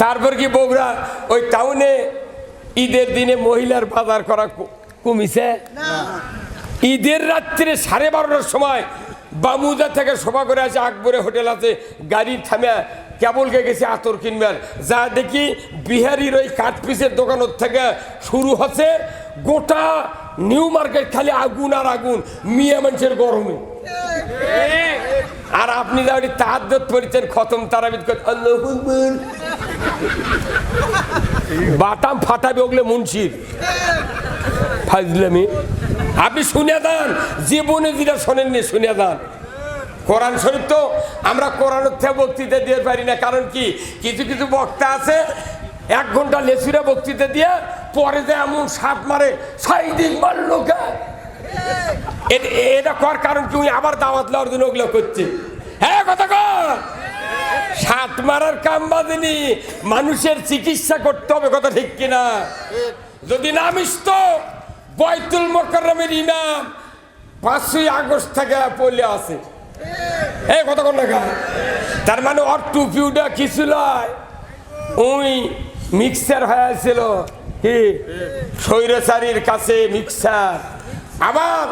তারপর কি বগুড়া ওই টাউনে ঈদের দিনে মহিলার বাজার করা কমিছে? ঈদের রাত্রে সাড়ে বারোটার সময় বামুদা থেকে সভা করে আছে আকবরে হোটেল আছে গাড়ি থামে কেবলকে গেছে আতর কিনবেন যা দেখি বিহারির ওই কাঠপিসের দোকানের থেকে শুরু হচ্ছে গোটা নিউ মার্কেট খালি আগুন আর আগুন মিয়া মানুষের গরমে। আর আপনি যা পড়েছেন খতম তারাবিদ করে আল্লাহু বাটাম ফাটাবে ওগুলো মুন্সির। ফাজলামি। আপনি শুনে দেন জীবনে যেটা শোনেননি শুনে দেন কোরআন শরীফ তো আমরা কোরআনের থেকে বক্তৃতা দিয়ে পারি না, কারণ কি? কিছু কিছু বক্তা আছে, এক ঘণ্টা লেসুরে বক্তৃতা দিয়ে পরে যে এমন সাপ মারে, সাইদিক মারলো কে? এটা কর কারণ উনি আবার দাওয়াত লওয়ার জন্য ওগুলো করছে হ্যাঁ কথা কর। সাত মারার কাম বাঁধেনি। মানুষের চিকিৎসা করতে হবে, কথা ঠিক কিনা? যদি না মিশত, বয়তুল মোকাররমের ইমাম পাঁচই আগস্ট থেকে পড়লে আছে। এই কত কোন? টাকা তার মানে ওর টুপিউটা কিছু লয়। ওই মিক্সার হয়েছিল কি? স্বৈরাচারীর কাছে মিক্সার। আবার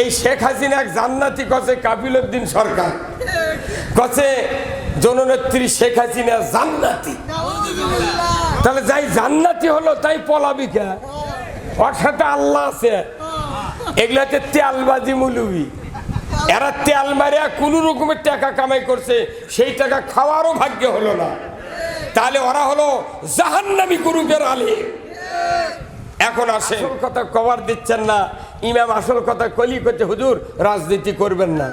এই শেখ হাসিনা এক জান্নাতি কছে কাপিল উদ্দিন সরকার। কছে জননেত্রী শেখ হাসিনা জান্নাতি। তাহলে যাই জান্নাতি হলো, তাই পলাবিকা ওর আল্লাহ আছে। এগুলাতে তেলবাজি মুলুবি। এরা তেল মারিয়া কোনো রকমের টাকা কামাই করছে, সেই টাকা খাওয়ারও ভাগ্য হলো না। তাহলে ওরা হলো জাহান্নামি গ্রুপের আলী এখন আসে আসল কথা কভার দিচ্ছেন না। ইমাম আসল কথা কলি করছে, হুজুর, রাজনীতি করবেন না।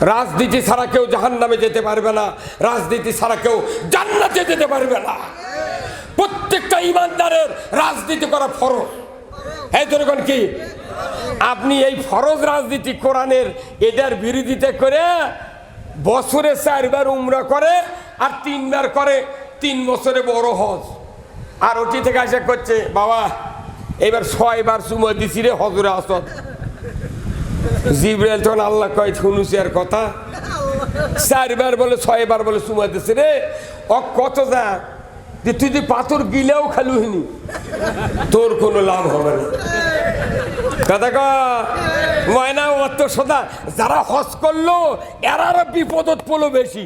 রাজনীতি ছাড়া কেউ জাহান নামে যেতে পারবে না। রাজনীতি ছাড়া কেউ জান্নাতে যেতে পারবে না। প্রত্যেকটা ইমানদারের রাজনীতি করা ফরজ। এই জনগণ কি? আপনি এই ফরজ রাজনীতি কোরআনের এটার বিরোধিতা করে বছরে চারবার উমরা করে আর তিনবার করে তিন বছরে বড় হজ। আর ওটি থেকে আসে করছে, বাবা এবার ছয়বার চুমো দিছি রে হজরে আসত। জিব্রাইল তখন আল্লাহ কয় শুনুছি আর কথা? চারবার বলে, ছয়বার বলে চুমা দিছি রে। অ, কত যা। যে তুই যদি পাথর গিলেও খালুহিনি তোর কোনো লাভ হবে না। কথা ক। ময়না অত সদা যারা হজ করল, এরার বিপদত পড়ল বেশি।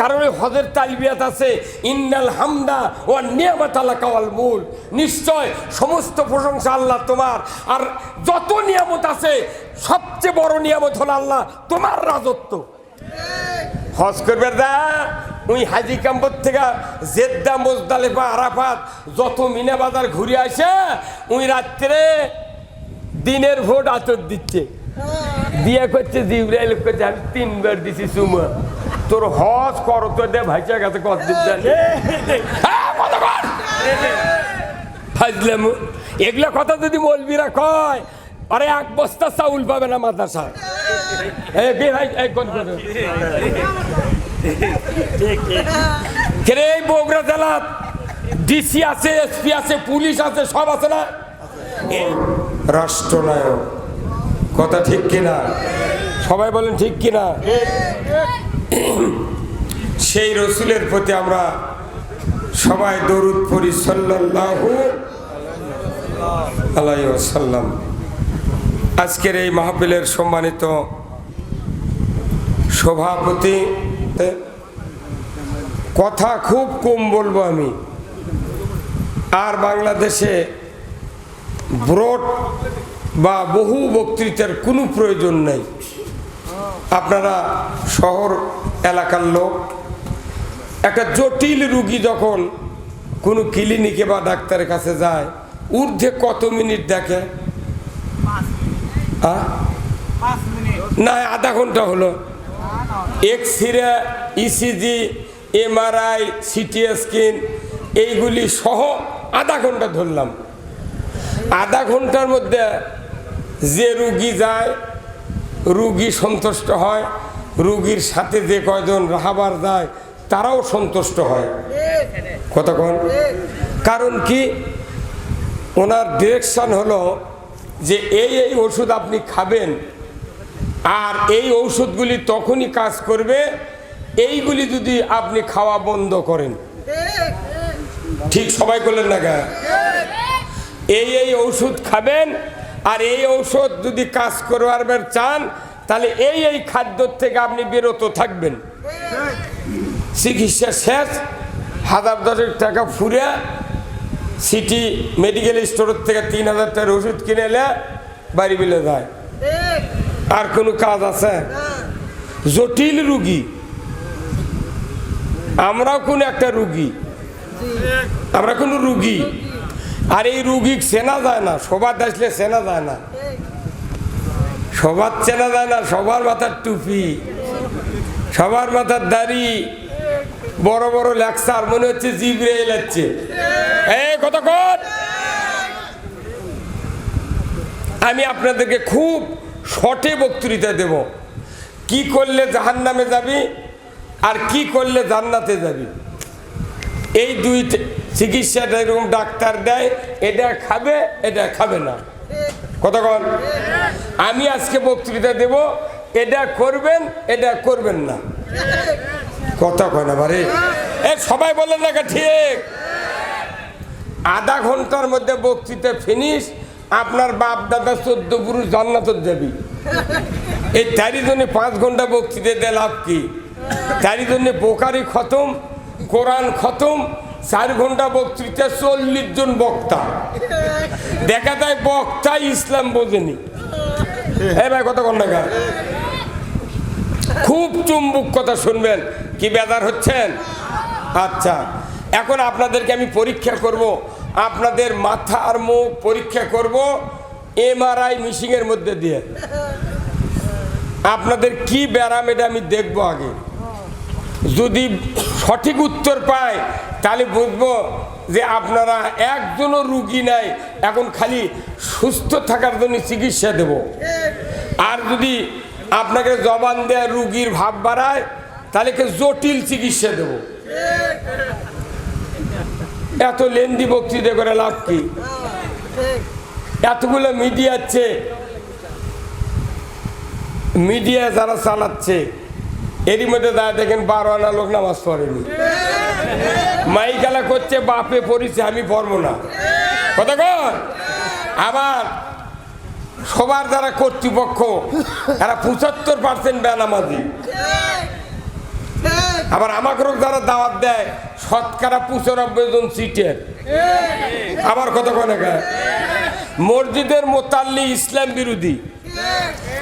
কারণ ওই হজের তালবিয়াত আছে, ইন্নাল হামদা ও নিয়ামত আল্লাহ মূল নিশ্চয় সমস্ত প্রশংসা আল্লাহ তোমার। আর যত নিয়ামত আছে, সবচেয়ে বড় নিয়ামত হলো আল্লাহ তোমার রাজত্ব। হজ করবে দা উই হাজি কাম্পর থেকে জেদ্দা, মোজদালেফা, আরাফাত, যত মিনা বাজার ঘুরে আসে উই রাত্রে দিনের ভোট আতর দিচ্ছে। দিয়ে করছে জিব্রাইল করছে আমি তিনবার দিছি সুমা। তোর হজ কর তো দে ভাইচা গেছে হ্যাঁ, কত কর? ফাজলাম এগুলা কথা যদি মলবিরা কয় আরে এক বস্তা চাউল পাবে না মাদ্রাসায় কোন বগুড়া জেলা ডিসি আছে এসপি আছে পুলিশ আছে সব আছে না? রাষ্ট্রনায়ক। কথা ঠিক কিনা? সবাই বলেন ঠিক কিনা? সেই রসুলের প্রতি আমরা সবাই দরুদ পড়ি, সাল্লাল্লাহু আলাইহি ওয়াসাল্লাম। আজকের এই মাহফিলের সম্মানিত সভাপতি কথা খুব কম বলব আমি। আর বাংলাদেশে ব্রড বা বহু বক্তৃতার কোনো প্রয়োজন নেই। আপনারা শহর এলাকার লোক, একটা জটিল রুগী যখন কোনো ক্লিনিকে বা ডাক্তারের কাছে যায়, ঊর্ধ্বে কত মিনিট দেখে? না, আধা ঘণ্টা হলো। X ray ECG MRI CT scan এইগুলি সহ আধা ঘণ্টা ধরলাম। আধা ঘণ্টার মধ্যে যে রুগী যায়, রুগী সন্তুষ্ট হয়, রুগীর সাথে যে কয়জন রাহাবার যায়, তারাও সন্তুষ্ট হয়। কতক্ষণ কারণ কি? ওনার ডিরেকশন হলো যে এই এই ওষুধ আপনি খাবেন, আর এই ওষুধগুলি তখনই কাজ করবে, এইগুলি যদি আপনি খাওয়া বন্ধ করেন। ঠিক সবাই করলেন না গা এই এই ওষুধ খাবেন, আর এই ঔষধ যদি কাজ করবার চান, তাহলে এই এই খাদ্যর থেকে আপনি বিরত থাকবেন। চিকিৎসা শেষ, হাজার দশেক টাকা ফুরে সিটি মেডিকেল স্টোরের থেকে তিন হাজার টাকার ওষুধ কিনে এলে বাড়ি বিলে যায়। আর কোনো কাজ আছে? জটিল রুগী। আমরাও কোন একটা রুগী। আমরা কোনো রুগী। আর এই রুগী চেনা যায় না, সবার আসলে চেনা যায় না। সবার চেনা যায় না, সবার মাথার টুপি, সবার মাথার দাড়ি, বড় বড় লেকচার, মনে হচ্ছে জিবরে এলাচ্ছে। এই কতক্ষণ আমি আপনাদেরকে খুব শর্টে বক্তৃতা দেব। কি করলে জাহান নামে যাবি আর কি করলে জান্নাতে যাবি? এই দুই চিকিৎসাটা এরকম ডাক্তার দেয়, এটা খাবে এটা খাবে না। কতক্ষণ আমি আজকে বক্তৃতা দেব, এটা করবেন এটা করবেন না। কথা কয় এ, সবাই বলেন না ঠিক? আধা ঘণ্টার মধ্যে বক্তৃতা ফিনিশ আপনার বাপ দাদা চোদ্দ পুরুষ জান্নাত যাবি। এই তারই জন্য পাঁচ ঘণ্টা বক্তৃতা দিয়ে লাভ কি? তারই জন্য বোকারি খতম, কোরআন খতম চার ঘণ্টা বক্তৃতা, চল্লিশ জন বক্তা। দেখা যায় বক্তা ইসলাম বোঝেনি। এই ভাই ঘণ্টা গা খুব চুম্বুক কথা শুনবেন, কি বেদার হচ্ছেন? আচ্ছা এখন আপনাদেরকে আমি পরীক্ষা করব, আপনাদের মাথা আর মুখ পরীক্ষা করব, এমআরআই মিশিংয়ের মধ্যে দিয়ে। আপনাদের কি ব্যারাম এটা আমি দেখব আগে। যদি সঠিক উত্তর পায়, তাহলে বুঝব যে আপনারা একজনও রুগী নাই, এখন খালি সুস্থ থাকার জন্য চিকিৎসা দেব। আর যদি আপনাকে জবান দেয় রুগীর ভাব বাড়ায়, তাহলে জটিল চিকিৎসা দেব। এত লেন্দি বক্তৃতা করে লাভ কি? এতগুলো মিডিয়া আছে, মিডিয়া যারা চালাচ্ছে এরই মধ্যে দাঁড়া দেখেন বারো আনা লোক নামাজ পড়েনি। মাইকালা করছে, বাপে পড়িছে, আমি পড়ব না। কতক্ষণ আবার সবার যারা কর্তৃপক্ষ, এরা পঁচাত্তর পার্সেন্ট বেনামাজি। আবার আমাকেও যারা দাওয়াত দেয়, শতকরা পঁচানব্বই জন সিটের। আবার কতক্ষণ মসজিদের মোতাল্লি ইসলাম বিরোধী।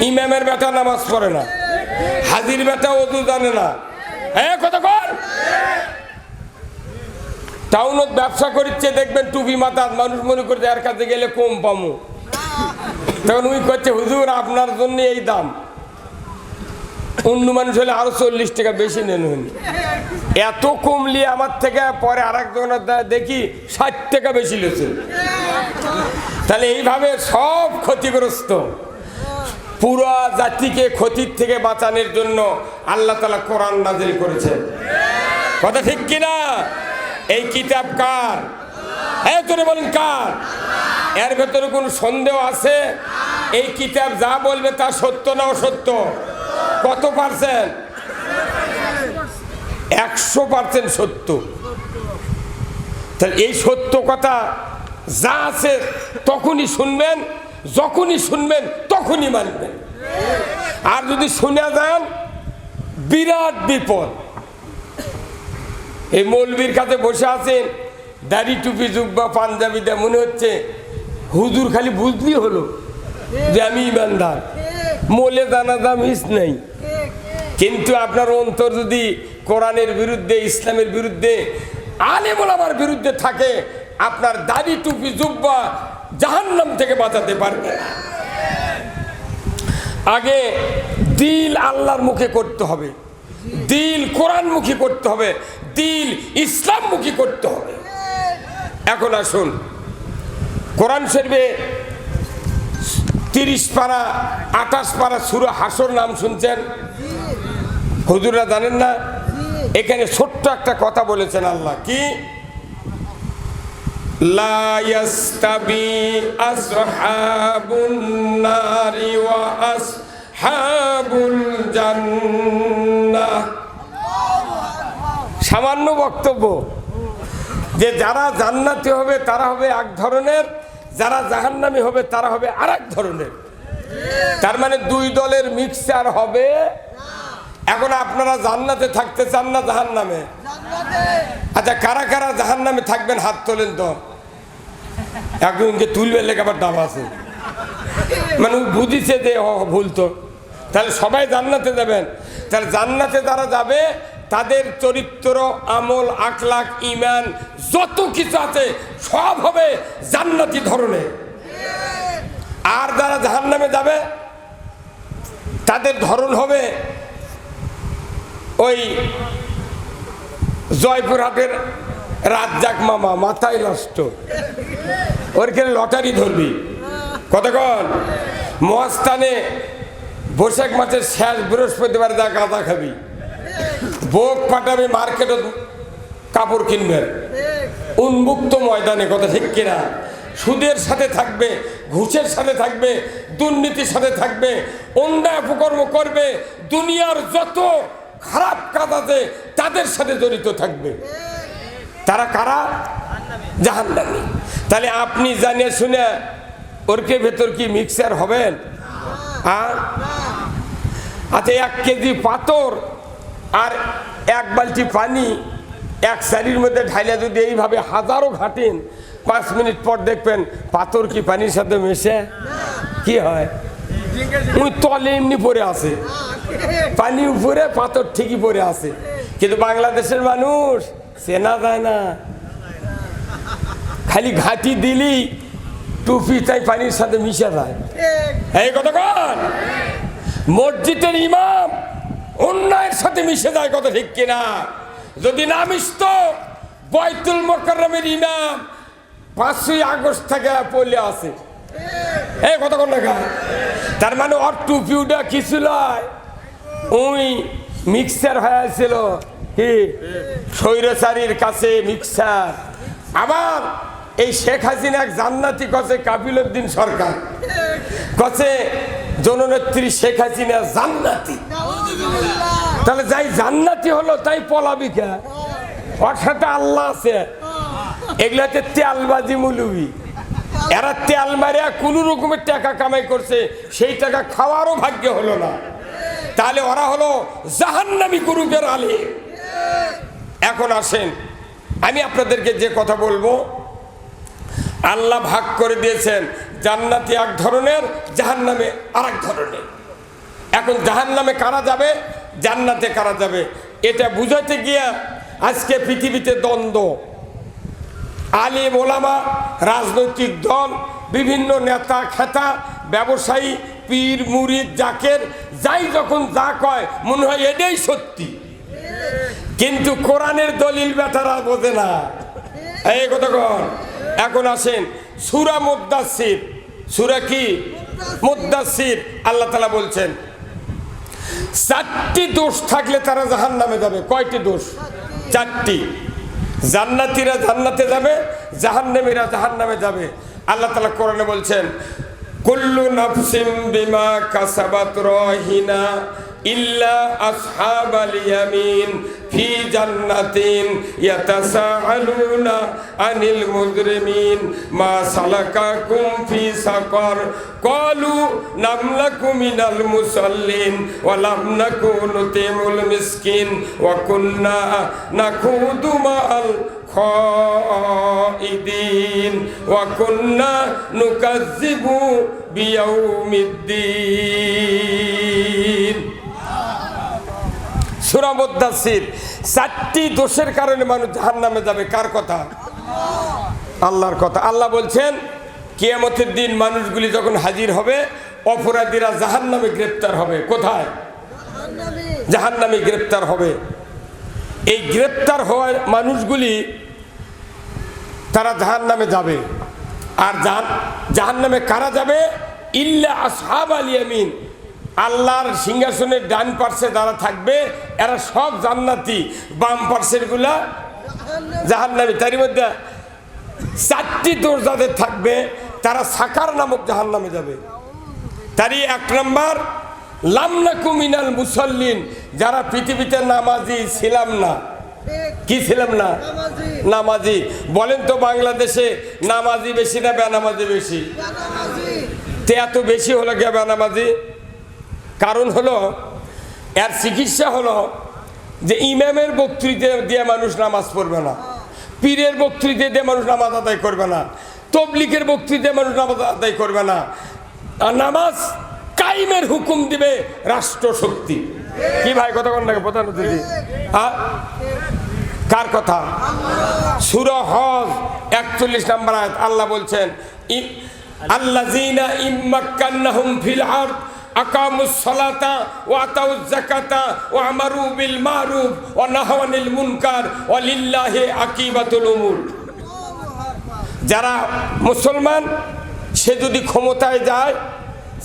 ইমামের বেটা নামাজ পড়ে না। হাজির বেটা অজু জানে না। হ্যাঁ কতক্ষণ টাউনত ব্যবসা করছে দেখবেন টুপি মাথার মানুষ মনে করছে, এর কাছে গেলে কম পামু। তখন উই করছে, হুজুর, আপনার জন্য এই দাম। অন্য মানুষ হলে আরও চল্লিশ টাকা বেশি নেন এত কমলি আমার থেকে, পরে আর একজনের দেখি ষাট টাকা বেশি লেছে। তাহলে এইভাবে সব ক্ষতিগ্রস্ত। পুরো জাতিকে ক্ষতির থেকে বাঁচানোর জন্য আল্লাহ তালা কোরআন নাজিল করেছে কথা ঠিক কিনা? এই কিতাব কার? তোরে বলেন কার? এর ভেতরে কোনো সন্দেহ আছে? এই কিতাব যা বলবে তা সত্য না অসত্য? কত পার্সেন্ট? একশো পার্সেন্ট সত্য। তাহলে এই সত্য কথা যা আছে তখনই শুনবেন যখনই শুনবেন, তখনই মানবেন। আর যদি শুনে যান, বিরাট বিপদ। এই মৌলবীর কাছে বসে আছেন, দাড়ি টুপি জুব্বা পাঞ্জাবিতে মনে হচ্ছে, হুজুর খালি বুঝলি হলো যে আমি ইমানদার। মোলে জানাজা মিস নেই। কিন্তু আপনার অন্তর যদি কোরআনের বিরুদ্ধে, ইসলামের বিরুদ্ধে, আলেমুল আমার বিরুদ্ধে থাকে, আপনার দাড়ি টুপি জুব্বা জাহান্নাম থেকে বাঁচাতে পারবে। আগে দিল আল্লাহর মুখে করতে হবে। দিল কোরআন মুখী করতে হবে। দিল ইসলাম মুখী করতে হবে। এখন আসুন, কোরআন শরীফে তিরিশ পারা, আঠাশ পাড়া সুর হাসর নাম শুনছেন? হুজুররা জানেন না? এখানে ছোট্ট একটা কথা বলেছেন আল্লাহ। কি? সামান্য বক্তব্য যে যারা জান্নাতি হবে, তারা হবে এক ধরনের, যারা জাহান্নামি হবে, তারা হবে আর এক ধরনের। তার মানে দুই দলের মিক্সচার হবে এখন আপনারা জান্নাতে থাকতে চান না জাহান্নামে? আচ্ছা কারা কারা জাহান নামে থাকবেন হাত তোলেন তো। একজনকে তুলবে লেগে আবার দাম আছে। মানে বুঝিছে যে ভুল তো। তাহলে সবাই জান্নাতে যাবেন। তাহলে জান্নাতে যারা যাবে তাদের চরিত্র আমল আখলাখ ইমান যত কিছু আছে সব হবে জান্নাতি ধরনের। আর যারা জাহান্নামে যাবে তাদের ধরন হবে ওই জয়পুরহাটের রাজ্জাক মামা, মাথায় নষ্ট। ওরখানে লটারি ধরবি। কতক্ষণ মহাস্থানে বৈশাখ মাসের শেষ বৃহস্পতিবার যা গাঁদা খাবি। বোক পাঠাবে মার্কেটে কাপড় কিনবেন উন্মুক্ত ময়দানে, কথা ঠিক কিনা? সুদের সাথে থাকবে, ঘুষের সাথে থাকবে, দুর্নীতির সাথে থাকবে, অন্যায় উপকর্ম করবে, দুনিয়ার যত খারাপ কাজ আছে, তাদের সাথে জড়িত থাকবে। তারা কারা? জাহান্নামী। তাহলে আপনি জানিয়ে শুনে ওরকে ভেতর কি মিক্সার হবেন আর আচ্ছা এক কেজি পাথর আর এক বালতি পানি এক সারির মধ্যে ঢাইলে যদি এইভাবে হাজারো ঘাটেন, পাঁচ মিনিট পর দেখবেন পাথর কি পানির সাথে মেশে? কি হয়? ওই তলে এমনি পড়ে আছে। পানি উপরে, পাথর ঠিকই পড়ে আছে। কিন্তু বাংলাদেশের মানুষ চেনা যায় না। খালি ঘাটি দিলি, টুপি তাই পানির সাথে মিশে যায়। এই কতক্ষণ মসজিদের ইমাম অন্যায়ের সাথে মিশে যায় কত ঠিক কিনা? যদি না মিশত বয়তুল মোকাররমের ইমাম পাঁচই আগস্ট থেকে পড়লে আছে। এই কতক্ষণ দেখা তার মানে ওর টুপিউটা কিছু নয় ওই মিক্সার হয়েছিল কি? স্বৈরাচারীর কাছে মিক্সার। আবার এই শেখ হাসিনা এক জান্নাতি কছে কাপিল উদ্দিন সরকার। কছে জননেত্রী শেখ হাসিনা জান্নাতি। তাহলে যাই জান্নাতি হলো, তাই পলাবি কে? ওর সাথে আল্লাহ আছে। এগুলাতে তেলবাজি মুলুবি। এরা তেল মারিয়া কোনো রকমের টাকা কামাই করছে, সেই টাকা খাওয়ারও ভাগ্য হলো না। তাহলে ওরা হলো জাহান্নামী গ্রুপের আলে। এখন আসেন, আমি আপনাদেরকে যে কথা বলব, আল্লাহ ভাগ করে দিয়েছেন জান্নাতি এক ধরনের, জাহান্নামে আর এক ধরনের। এখন জাহান্নামে কারা যাবে? জান্নাতে কারা যাবে? এটা বুঝাতে গিয়া আজকে পৃথিবীতে দ্বন্দ্ব। আলিম ওলামা, রাজনৈতিক দল, বিভিন্ন নেতা, খেতা, ব্যবসায়ী, পীর, মুরিদ, জাকের, যাই যখন যা কয়, মনে হয় এটাই সত্যি। কিন্তু কোরআনের দলিল বেটারা বোঝে না। এই কতক্ষণ এখন আসেন, সুরা মুদাসির সুরা কি? মুদাসির আল্লাহ তালা বলছেন, চারটি দোষ থাকলে তারা জাহান নামে যাবে। কয়টি দোষ? চারটি। জান্নাতিরা জান্নাতে যাবে, জাহান্নামীরা জাহান্নামে যাবে। আল্লাহ তালা কোরআনে বলছেন, কুল্লু নফসিম বিমা কাসাবাত রহিনা ইল্লা আসহাবাল ইয়ামিন। ইয়াতাসাআলুনা আনিল মুজরিমিন মা সালাকাকুম ফি সাকার। ক্বালু লাম নাকু মিনাল মুসাল্লিন ওয়া লাম নাকু নুতিমুল মিসকিন ওয়া কুন্না নাখুদু মা'আল খাইদিন ওয়া কুন্না নুকাজ্জিবু বিয়াউমিদ্দিন। সুরামুদ্দাসির চারটি দোষের কারণে মানুষ জাহান নামে যাবে। কার কথা? আল্লাহর কথা। আল্লাহ বলছেন কিয়ামতের দিন মানুষগুলি যখন হাজির হবে অপরাধীরা জাহান নামে গ্রেপ্তার হবে। কোথায়? জাহান নামে গ্রেপ্তার হবে। এই গ্রেপ্তার হওয়ার মানুষগুলি তারা জাহান নামে যাবে। আর জাহান নামে কারা যাবে? ইল্লা আসহাব আল ইয়ামিন। আল্লাহর সিংহাসনের ডান পার্শ্বে যারা থাকবে এরা সব জান্নাতি। বাম পার্শ্বেরগুলা জাহান্নামি। তার মধ্যে চারটি দোষ যাদের থাকবে তারা সাকার নামক জাহান নামে যাবে। তারই এক নম্বর লামনাকু মিনাল মুসল্লিন যারা পৃথিবীতে নামাজি ছিলাম না। কি ছিলাম না? নামাজি। বলেন তো বাংলাদেশে নামাজি বেশি না বেনামাজি বেশি? তে এত বেশি হলো গে বেনামাজি? কারণ হলো, এর চিকিৎসা হলো যে ইমামের বক্তৃতা দিয়ে মানুষ নামাজ পড়বে না, পীরের বক্তৃতা দিয়ে মানুষ নামাজ আদায় করবে না তবলিকের বক্তৃতা মানুষ নামাজ আদায় করবে না। আর নামাজ কাইমের হুকুম দিবে রাষ্ট্র শক্তি কি ভাই কথা কোন লাগে? প্রধান অতিথি। কার কথা? সুর হজ, একচল্লিশ নাম্বার আয়াত। আল্লাহ বলছেন আল্লাযীনা ইম্মাক্কান্নাহুম ফিল আরদ আকামুস আমারু আকিবাতুল যারা মুসলমান, সে যদি ক্ষমতায় যায়,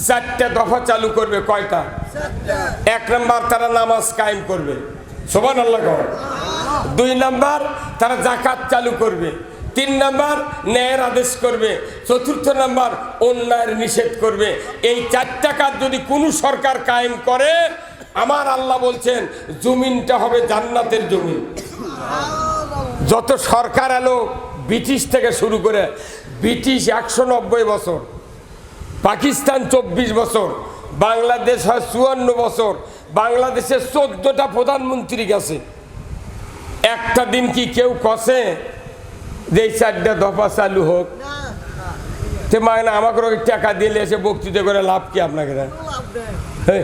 চারটা দফা চালু করবে কয়টা? এক নম্বর তারা নামাজ কায়েম করবে। সোবান দুই নাম্বার তারা জাকাত চালু করবে। তিন নাম্বার, ন্যায়ের আদেশ করবে। চতুর্থ নাম্বার, অন্যায়ের নিষেধ করবে। এই চারটা কাজ যদি কোনো সরকার কায়েম করে, আমার আল্লাহ বলছেন, জমিনটা হবে জান্নাতের জমিন যত সরকার এলো, ব্রিটিশ থেকে শুরু করে, ব্রিটিশ একশো নব্বই বছর, পাকিস্তান চব্বিশ বছর, বাংলাদেশ হয় চুয়ান্ন বছর, বাংলাদেশের চোদ্দটা প্রধানমন্ত্রী গেছে। একটা দিন কি কেউ কষে? যে এই চারটা দফা চালু হোক। সে মানে আমাকে টাকা দিলে এসে বক্তৃতা করে লাভ কি আপনাকে? হ্যাঁ।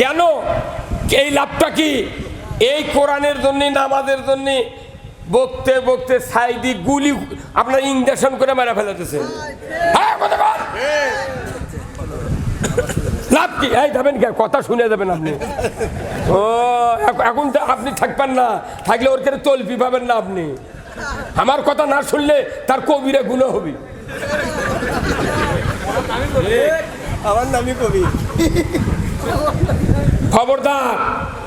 কেন? এই লাভটা কি? এই কোরআনের জন্য নামাজের জন্য বকতে বকতে সাইদি গুলি আপনার ইঞ্জেকশন করে মেরে ফেলাতেছে হ্যাঁ। লাভ কি? এই যাবেন কে? কথা শুনে যাবেন আপনি। ও এখ- এখন তো আপনি থাকবেন না। থাকলে ওর কেন তলপি পাবেন না আপনি। আমার কথা না শুনলে তার কবিরে গুণ হবে। আমার নামই কবি। খবরদার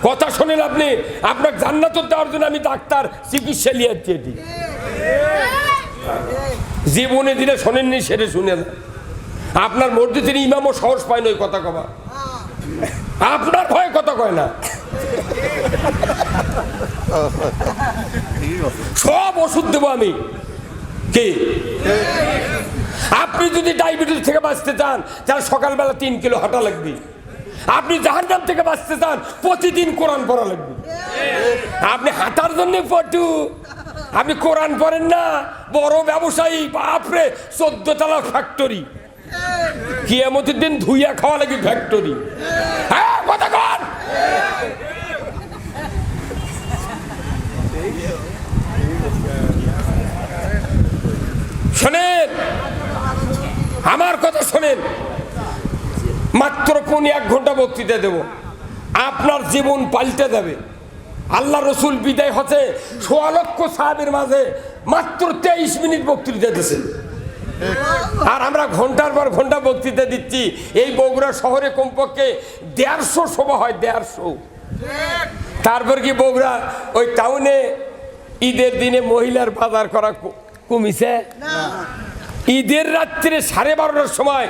কথা শোনেন আপনি। আপনার জান্নাত দেওয়ার জন্য আমি ডাক্তার চিকিৎসা এটি। জীবনে দিনে শোনেননি সেটা শুনে না আপনার মসজিদের ইমামও সাহস পায় না ওই কথা কবা। আপনার ভয় কথা কয় না। সব ওষুধ দেবো আমি। কি? আপনি যদি ডায়াবেটিস থেকে বাঁচতে চান, তাহলে সকালবেলা তিন কিলো হাঁটা লাগবে। আপনি জাহান্নাম থেকে বাঁচতে চান, প্রতিদিন কোরআন পড়া লাগবে। আপনি হাঁটার জন্য পটু। আপনি কোরআন পড়েন না, বড় ব্যবসায়ী, বাপরে, চোদ্দ তলা ফ্যাক্টরি কিয়ামতের দিন ধুইয়া খাওয়া লাগে ফ্যাক্টরি হ্যাঁ কথা শোনেন, আমার কথা শোনেন। মাত্র কোন এক ঘণ্টা বক্তৃতা দেব। আপনার জীবন পাল্টে যাবে। আল্লাহ রসুল বিদায় হচ্ছে সোয়া লক্ষ সাহেবের মাঝে মাত্র তেইশ মিনিট বক্তৃতা দিয়েছেন। আর আমরা ঘণ্টার পর ঘণ্টা বক্তৃতা দিচ্ছি। এই বগুড়া শহরে কমপক্ষে দেড়শো সভা হয়, দেড়শো। তারপর কি বগুড়া ওই টাউনে ঈদের দিনে মহিলার বাজার করা কমিছে? ঈদের রাত্রে সাড়ে বারোটার সময়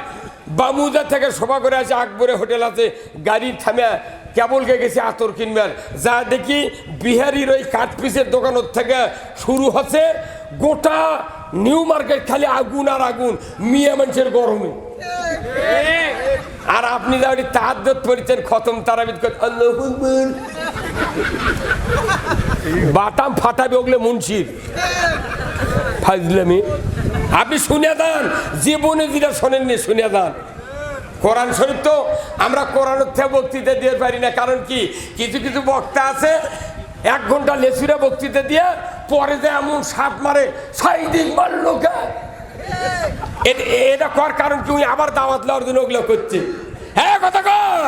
বামুদা থেকে সভা করে আছে আকবরে হোটেল আছে, গাড়ি থামে, কেবলকে গেছে আতর কিনবার। যা দেখি বিহারির ওই কাঠপিসের দোকানের থেকে শুরু হচ্ছে, গোটা নিউ মার্কেট খালি আগুন আর আগুন, মিয়া মানুষের গরমে। আর আপনি যা তার পড়েছেন খতম তারাবিদ বাটাম ফাটাবে ওগুলো মুন্সির। ফাজলামি। আপনি শুনে দেন জীবনে যেটা শোনেননি, শুনে দেন কোরআন শরীফ তো আমরা কোরআনের থেকে বক্তৃতা দিয়ে পারি না, কারণ কি? কিছু কিছু বক্তা আছে, এক ঘণ্টা লেসুরা বক্তৃতা দিয়ে পরে যে এমন সাত মারে, সাইদিক মারল? এটা কর কারণ উনি আবার দাওয়াত লওয়ার জন্য ওগুলো করছে। হ্যাঁ কথা কর।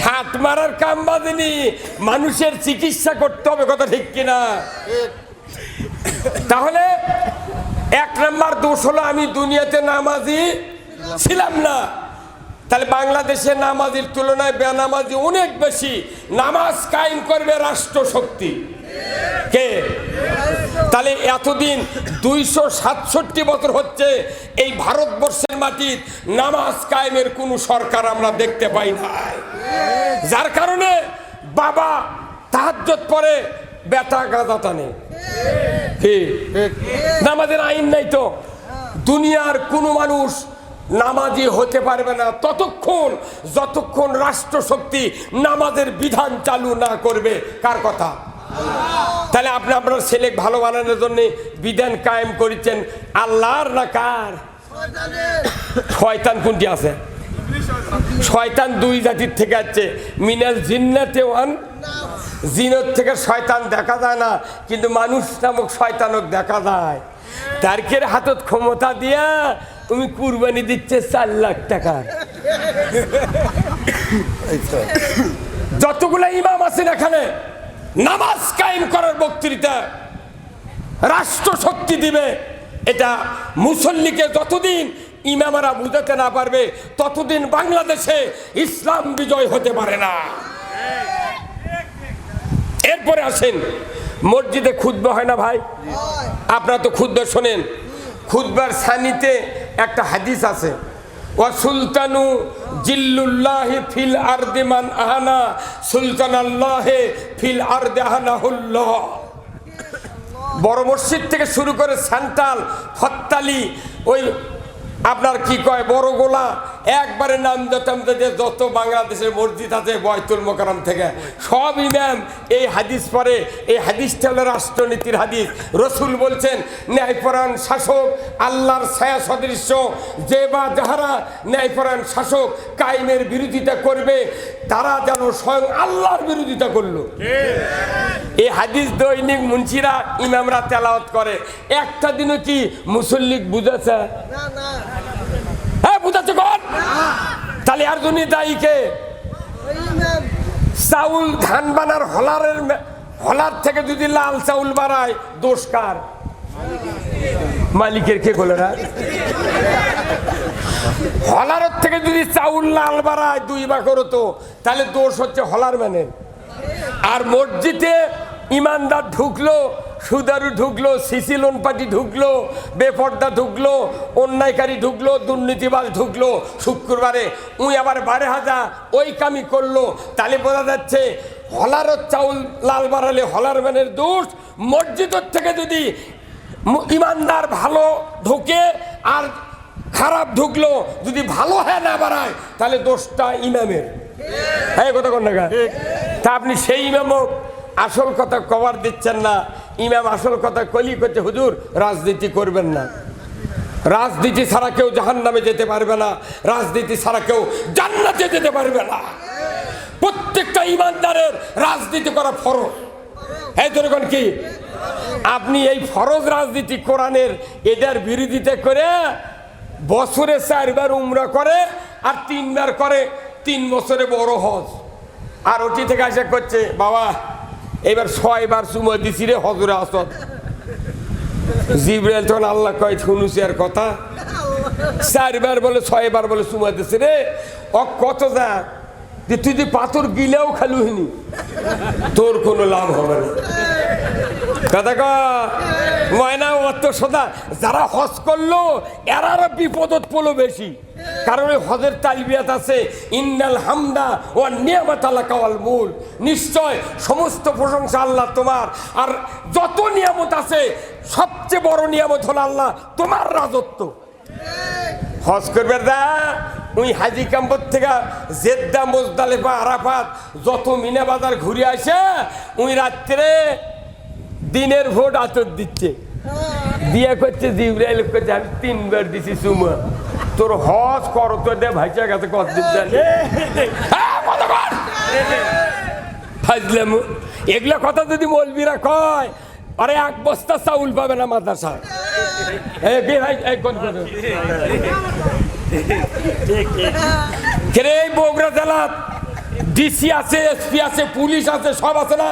সাত মারার কাম বাজেনি, মানুষের চিকিৎসা করতে হবে, কথা ঠিক কিনা? তাহলে এক নম্বর দোষ হলো, আমি দুনিয়াতে নামাজি ছিলাম না। তাহলে বাংলাদেশে নামাজির তুলনায় বেনামাজি অনেক বেশি। নামাজ কায়েম করবে রাষ্ট্র শক্তি কে? তাহলে এতদিন দুইশো সাতষট্টি বছর হচ্ছে এই ভারতবর্ষের মাটির নামাজ কায়েমের কোনো সরকার আমরা দেখতে পাই না। যার কারণে বাবা তাহাজ্জত পরে বেটা গাঁদা টানে নামাজের আইন নাই তো। দুনিয়ার কোনো মানুষ নামাজি হতে পারবে না। ততক্ষণ, যতক্ষণ রাষ্ট্রশক্তি নামাজের বিধান চালু না করবে, কার কথা? তাহলে আপনি আপনার ছেলে ভালো বানানোর জন্য বিধান কায়েম করেছেন। আল্লাহর না কার? শয়তান কোনটি আছে? শয়তান দুই জাতির থেকে আছে। মিনাল জিন্নাতে ওয়ান। জিনত থেকে শয়তান দেখা যায় না, কিন্তু মানুষ নামক শয়তানক দেখা যায়। তারকের হাতত ক্ষমতা দিয়া তুমি কুরবানি দিচ্ছে চার লাখ টাকার যতগুলো ইমাম আছেন এখানে নামাজ কায়েম করার বক্তৃতা রাষ্ট্র শক্তি দিবে। এটা মুসল্লিকে যতদিন ইমামারা বুঝাতে না পারবে, ততদিন বাংলাদেশে ইসলাম বিজয় হতে পারে না। এরপরে আসেন, মসজিদে খুদ্া হয় না ভাই? আপনারা তো খুদ্া শোনেন। খুদ্বার সানিতে একটা হাদিস আছে। ও সুলতানু জিল্লুল্লাহ ফিল আরদিমান আহানা সুলতান আল্লাহে ফিল আরদে আহানাহুল্লাহ। বড় মসজিদ থেকে শুরু করে সান্তাল ফত্তালি ওই আপনার কি কয়, বড় গোলা? একবারে নাম যতাম যে যত বাংলাদেশের মসজিদ আছে বয়তুল মোকারম থেকে সব ইমাম এই হাদিস পরে, এই হাদিসটা হলো রাষ্ট্রনীতির হাদিস। রসুল বলছেন, ন্যায়পরায়ণ শাসক আল্লাহর ছায়া সদৃশ্য, যে বা যাহারা ন্যায়পরায়ণ শাসক কায়েমের বিরোধিতা করবে, তারা যেন স্বয়ং আল্লাহর বিরোধিতা করল। এই হাদিস দৈনিক মুন্সিরা ইমামরা তেলাওয়াত করে। একটা দিনও কি মুসল্লিক বুঝেছে? হ্যাঁ বুঝাচ্ছে কর। তাহলে আর জন্য দায়ীকে চাউল ধান বানার হলারের হলার থেকে যদি লাল চাউল বাড়ায় দোষ কার? মালিকের কে না? হলারের থেকে যদি চাউল লাল বাড়ায় দুই বা করো তো, তাহলে দোষ হচ্ছে হলার ম্যানের আর মসজিদে ইমানদার ঢুকলো সুদারু ঢুকলো সিসি লোন পার্টি ঢুকলো বেপর্দা ঢুকলো অন্যায়কারী ঢুকলো দুর্নীতিবাজ ঢুকলো। শুক্রবারে উই আবার বারে হাজা ওই কামি করল। তাহলে বোঝা যাচ্ছে হলারত চাউল লাল বাড়ালে হলার ম্যানের দোষ। মসজিদের থেকে যদি ইমানদার ভালো ঢুকে আর খারাপ ঢুকলো যদি ভালো হ্যাঁ না বাড়ায় তাহলে দোষটা ইমামের। হ্যাঁ কথা কন না গা? তা আপনি সেই ইমামও আসল কথা কভার দিচ্ছেন না। ইমাম আসল কথা কলি করছে, হুজুর, রাজনীতি করবেন না। রাজনীতি ছাড়া কেউ জাহান নামে যেতে পারবে না। রাজনীতি ছাড়া কেউ জান্নাতে যেতে পারবে না। প্রত্যেকটা ইমানদারের রাজনীতি করা ফরজ। এই যেরকম কি? আপনি এই ফরজ রাজনীতি কোরআনের এদের বিরোধিতা করে বছরে চারবার উমরা করে আর তিনবার করে তিন বছরে বড় হজ। আর ওটি থেকে আসা করছে, বাবা এবার ছয়বার চুমা দিছি রে, হজরে আসত। জিব্রাইল তখন আল্লাহ কয়, শুনুছি আর কথা। চারবার বলে, ছয়বার বলে চুমা দিছে রে। অ, কত যা। যে তুই যে পাথর গিলেও খালুহিনি, তোর কোনো লাভ হবে না। কথা ক ময়না অত সদা, যারা হজ করল এরারও বিপদত পড়ল বেশি। কারণ ওই হজের তালবিয়াত আছে, ইন্নাল হামদা ও নিয়ামত আল্লাহ কাওয়াল মূল। নিশ্চয় সমস্ত প্রশংসা আল্লাহ তোমার। আর যত নিয়ামত আছে, সবচেয়ে বড় নিয়ামত হলো আল্লাহ তোমার রাজত্ব। হজ করবে দা উই হাজি কাম্পর থেকে জেদ্দা, মোজদালেফা, আরাফাত, যত মিনা বাজার ঘুরে আসে উই রাত্রে দিনের ভোট আতর দিচ্ছে। বিয়ে করছে জিব্রাইল করছে আমি তিনবার দিছি সুমা। তোর হজ কর তো দে ভাইচা কাছে কত দিচ্ছে ফাজলাম। এগুলা কথা যদি মলবিরা কয় আরে এক বস্তা চাউল পাবে না মাদ্রাসা বগুড়া জেলার ডিসি আছে এসপি আছে পুলিশ আছে সব আছে না?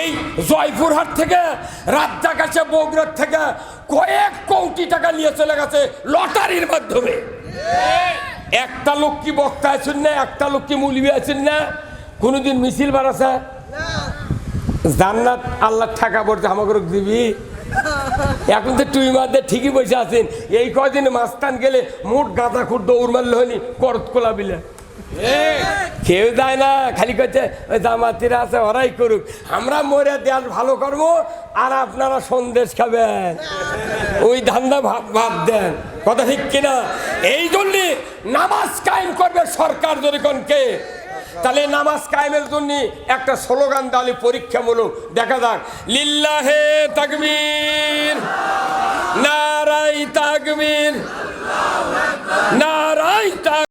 এই জয়পুরহাট থেকে রাজ্জাক আছে বগুড়ার থেকে কয়েক কোটি টাকা নিয়ে চলে গেছে লটারির মাধ্যমে। একটা লোক কি বক্তা আছেন না? একটা লোক কি মুলবি আছেন না? কোনোদিন মিছিল বাড়াছে জান্নাত আল্লাহ টাকা পড়তে আমাকে দিবি? এখন তো তুই মারতে ঠিকই বসে আছেন। এই কদিন মাস্তান গেলে মোট গাঁদা খুঁট দৌড় মারলে হয়নি করত কোলা বিলে। কেউ দেয় না, খালি করছে ওই আছে, ওরাই করুক। আমরা মরে দেশ ভালো করব, আর আপনারা সন্দেশ খাবেন। ওই ধান্দা ভাব দেন। কথা ঠিক কিনা? এই জন্যে নামাজ কায়েম করবে সরকার যদি কে তাহলে নামাজ কায়েমের জন্য একটা স্লোগান দালি পরীক্ষামূলক। দেখা যাক। লিল্লাহে তাকবীর নারাই তাকবীর নারাই তাক